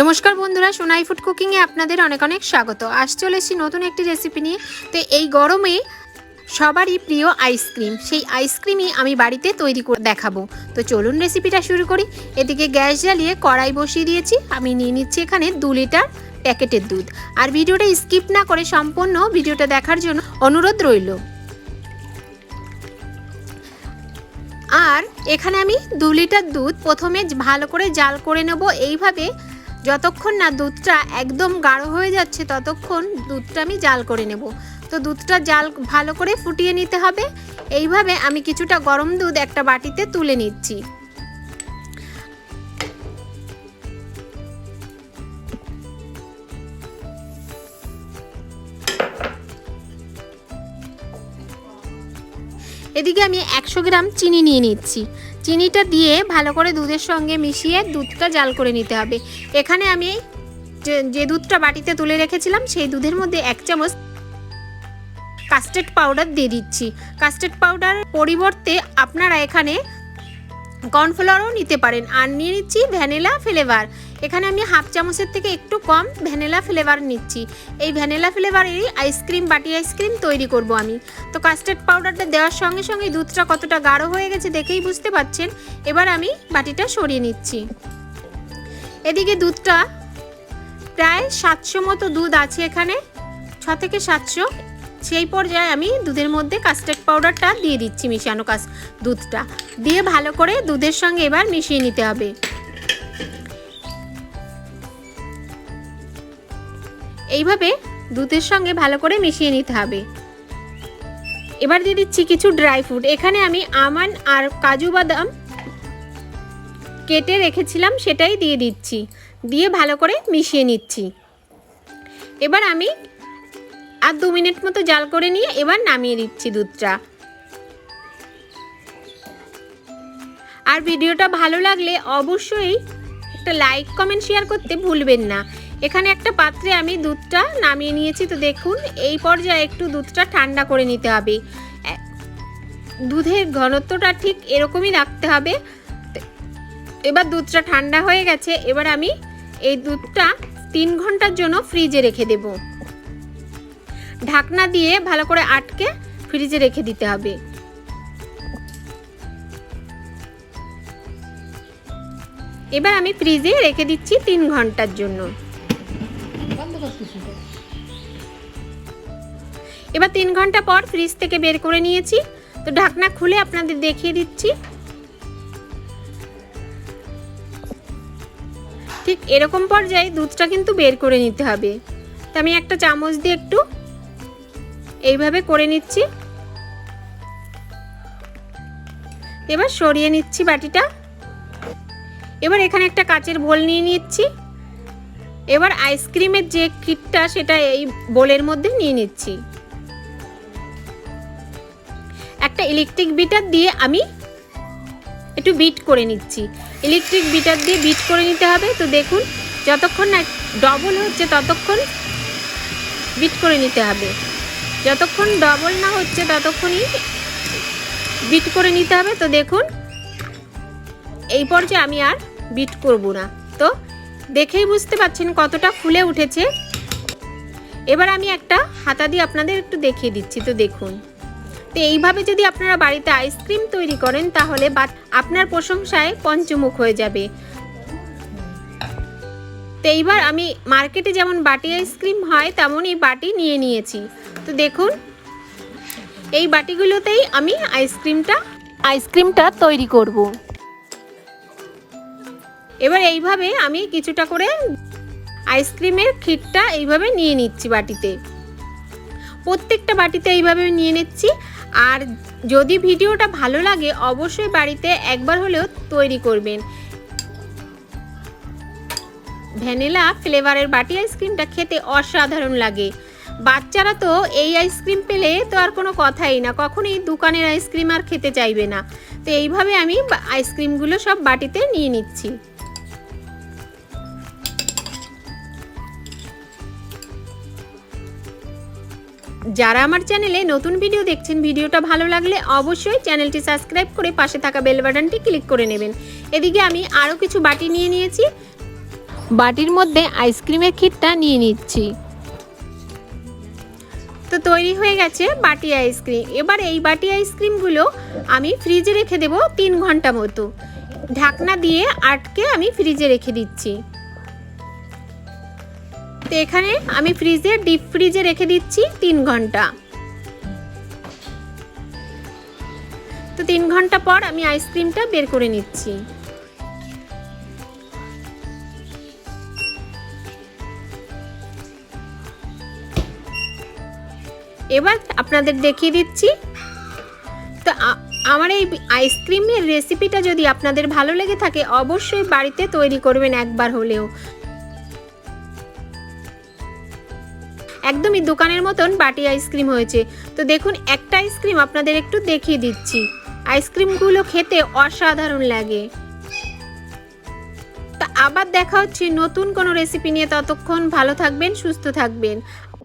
নমস্কার বন্ধুরা, সোনাই ফুড কুকিংয়ে আপনাদের অনেক অনেক স্বাগত। আজ চলে এসেছি নতুন একটি রেসিপি নিয়ে। তো এই গরমে সবারই প্রিয় আইসক্রিম সেই আইসক্রিমই আমি বাড়িতে তৈরি করে দেখাবো। তো চলুন রেসিপিটা শুরু করি। এদিকে গ্যাস জ্বালিয়ে কড়াই বসিয়ে দিয়েছি। আমি নিয়ে নিচ্ছি এখানে দু লিটার প্যাকেটের দুধ। আর ভিডিওটা স্কিপ না করে সম্পূর্ণ ভিডিওটা দেখার জন্য অনুরোধ রইল। আর এখানে আমি দু লিটার দুধ প্রথমে ভালো করে জাল করে নেব। এইভাবে যতক্ষণ না দুধটা একদম গাঢ় হয়ে যাচ্ছে, ততক্ষণ দুধটা আমি জাল করে নেব। তো দুধটা জাল ভালো করে ফুটিয়ে নিতে হবে। এইভাবে আমি কিছুটা গরম দুধ একটা বাটিতে তুলে নিচ্ছি। এদিকে আমি একশো গ্রাম চিনি নিয়ে নিচ্ছি। চিনিটা দিয়ে ভালো করে দুধের সঙ্গে মিশিয়ে দুধটা জাল করে নিতে হবে। এখানে আমি যে দুধটা বাটিতে তুলে রেখেছিলাম, সেই দুধের মধ্যে এক চামচ কাস্টার্ড পাউডার দিয়ে দিচ্ছি। কাস্টার্ড পাউডার পরিবর্তে আপনারা এখানে কর্নফ্লাওয়ারও নিতে পারেন। আর নিয়ে নিচ্ছি ভ্যানিলা ফ্লেভার এখানে আমি হাফ চামচের থেকে একটু কম ভ্যানিলা ফ্লেভার নিচ্ছি। এই ভ্যানিলা ফ্লেভারেরই আইসক্রিম বাটি আইসক্রিম তৈরি করব আমি। তো কাস্টার্ড পাউডারটা দেওয়ার সঙ্গে সঙ্গে দুধটা কতটা গাঢ় হয়ে গেছে দেখেই বুঝতে পাচ্ছেন। এবার আমি বাটিটা সরিয়ে নিচ্ছি। এদিকে দুধটা প্রায় সাতশো মতো দুধ আছে এখানে। ছ থেকে সাতশো। সেই পর্যায়ে আমি দুধের মধ্যে কাস্টার্ড পাউডারটা দিয়ে দিচ্ছি মিশানো কাস দুধটা। দিয়ে ভালো করে দুধের সঙ্গে এবার মিশিয়ে নিতে হবে। এইভাবে দুধের সঙ্গে ভালো করে মিশিয়ে নিতে হবে। এবার দিয়ে দিচ্ছি কিছু ড্রাই ফ্রুট এখানে আমি আমান আর কাজু বাদাম কেটে রেখেছিলাম, সেটাই দিয়ে দিচ্ছি। দিয়ে ভালো করে মিশিয়ে নিচ্ছি। এবার আমি আর দু মিনিট মতো জাল করে নিয়ে এবার নামিয়ে দিচ্ছি দুধটা। আর ভিডিওটা ভালো লাগলে অবশ্যই একটা লাইক কমেন্ট শেয়ার করতে ভুলবেন না। এখানে একটা পাত্রে আমি দুধটা নামিয়ে নিয়েছি, তো দেখুন, এই পর্যায়ে একটু দুধটা ঠান্ডা করে নিতে হবে। দুধের ঘনত্বটা ঠিক এরকমই রাখতে হবে। এবার দুধটা ঠান্ডা হয়ে গেছে, এবার আমি এই দুধটা তিন ঘণ্টার জন্য ফ্রিজে রেখে দেব। ঢাকনা দিয়ে ভালো করে আটকে ফ্রিজে রেখে দিতে হবে। এবার আমি ফ্রিজে রেখে দিচ্ছি তিন ঘণ্টার জন্য। এবার তিন ঘণ্টা পর ফ্রিজ থেকে বের করে নিয়েছি। তো ঢাকনা খুলে আপনাদের দেখিয়ে দিচ্ছি। ঠিক এরকম পর্যায়ে দুধটা কিন্তু বের করে নিতে হবে। তো আমি একটা চামচ দিয়ে একটু এইভাবে করে নিচ্ছি। এবার সরিয়ে নিচ্ছি বাটিটা। এবার এখানে একটা কাচের বোল নিয়ে নিচ্ছি। এবার আইসক্রিমের যে কিটটা সেটা এই বোলের মধ্যে নিয়ে নিচ্ছি। একটা ইলেকট্রিক বিটার দিয়ে আমি একটু বিট করে নিচ্ছি। ইলেকট্রিক বিটার দিয়ে বিট করে নিতে হবে। তো দেখুন, যতক্ষণ না ডবল হচ্ছে, ততক্ষণ বিট করে নিতে হবে। যতক্ষণ ডবল না হচ্ছে, ততক্ষণই বিট করে নিতে হবে। তো দেখুন, এই পর্যায়ে আমি আর বিট করব না। তো দেখেই বুঝতে পাচ্ছেন কতটা ফুলে উঠেছে। এবার আমি একটা হাতা দিয়ে আপনাদের একটু দেখিয়ে দিচ্ছি। তো দেখুন। তো এইভাবে যদি আপনারা বাড়িতে আইসক্রিম তৈরি করেন তাহলে আপনার প্রশংসায় পঞ্চমুখ হয়ে যাবে। তো এইবার আমি মার্কেটে যেমন বাটি আইসক্রিম হয় তেমনই বাটি নিয়ে নিয়েছি। তো দেখুন এই বাটিগুলোতেই আমি আইসক্রিমটা আইসক্রিমটা তৈরি করব। এবার এইভাবে আমি কিছুটা করে আইসক্রিমের ক্ষীরটা এইভাবে নিয়ে নিচ্ছি বাটিতে। প্রত্যেকটা বাটিতে এইভাবে নিয়ে নিচ্ছি। আর যদি ভিডিওটা ভালো লাগে, অবশ্যই বাড়িতে একবার হলেও তৈরি করবেন। ভ্যানিলা ফ্লেভারের বাটি আইসক্রিমটা খেতে অসাধারণ লাগে। বাচ্চারা তো এই আইসক্রিম পেলে তো আর কোনো কথাই না, কখনোই দোকানের আইসক্রিম আর খেতে চাইবে না। তো এইভাবে আমি আইসক্রিমগুলো সব বাটিতে নিয়ে নিচ্ছি। যারা আমার চ্যানেলে নতুন ভিডিও দেখছেন, ভিডিওটা ভালো লাগলে অবশ্যই চ্যানেলটি সাবস্ক্রাইব করে পাশে থাকা বেল বাটনটি ক্লিক করে নেবেন। এদিকে আমি আরও কিছু বাটি নিয়ে নিয়েছি। বাটির মধ্যে আইসক্রিমের ক্ষীরটা নিয়ে নিচ্ছি। তো তৈরি হয়ে গেছে বাটি আইসক্রিম। এবার এই বাটি আইসক্রিমগুলো আমি ফ্রিজে রেখে দেবো তিন ঘণ্টা মতো। ঢাকনা দিয়ে আটকে আমি ফ্রিজে রেখে দিচ্ছি। তো এখানে আমি ফ্রিজে ডিপ ফ্রিজে রেখে দিচ্ছি তিন ঘণ্টা। তো তিন ঘণ্টা পর আমি আইসক্রিমটা বের করে নিচ্ছি। এবার আপনাদের দেখিয়ে দিচ্ছি। তো আমার এই আইসক্রিমের রেসিপিটা যদি আপনাদের ভালো লেগে থাকে, অবশ্যই বাড়িতে তৈরি করবেন একবার হলেও। একদমই দোকানের মতন বাটি আইসক্রিম হয়েছে। তো দেখুন, একটা আইসক্রিম আপনাদের একটু দেখিয়ে দিচ্ছি। আইসক্রিমগুলো খেতে অসাধারণ লাগে। তা আবার দেখা হচ্ছে নতুন কোনো রেসিপি নিয়ে। ততক্ষণ ভালো থাকবেন, সুস্থ থাকবেন।